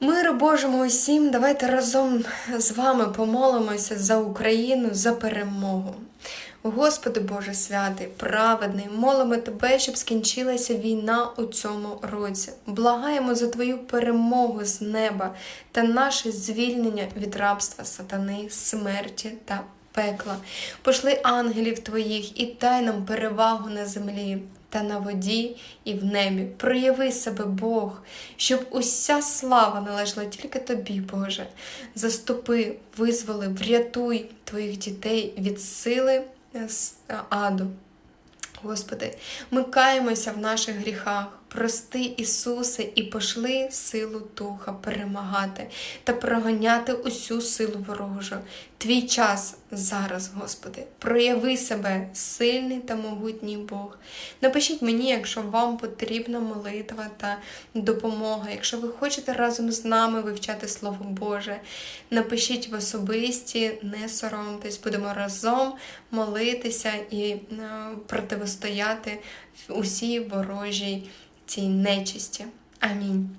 Миру Божому усім, давайте разом з вами помолимося за Україну, за перемогу. Господи Боже святий, праведний, молимо Тебе, щоб скінчилася війна у цьому році. Благаємо за Твою перемогу з неба та наше звільнення від рабства сатани, смерті та пекла. Пошли ангелів Твоїх і дай нам перевагу на землі та на воді і в небі. Прояви себе, Бог, щоб уся слава належала тільки Тобі, Боже. Заступи, визволи, врятуй Твоїх дітей від сили е, аду. Господи, ми каємося в наших гріхах. Прости, Ісусе, і пошли силу Духа перемагати та проганяти усю силу ворожу. Твій час зараз, Господи, прояви себе, сильний та могутній Бог. Напишіть мені, якщо вам потрібна молитва та допомога. Якщо ви хочете разом з нами вивчати Слово Боже, напишіть в особисті, не соромтесь, будемо разом молитися і е, противостояти усій ворожій цій нечисті. Амінь.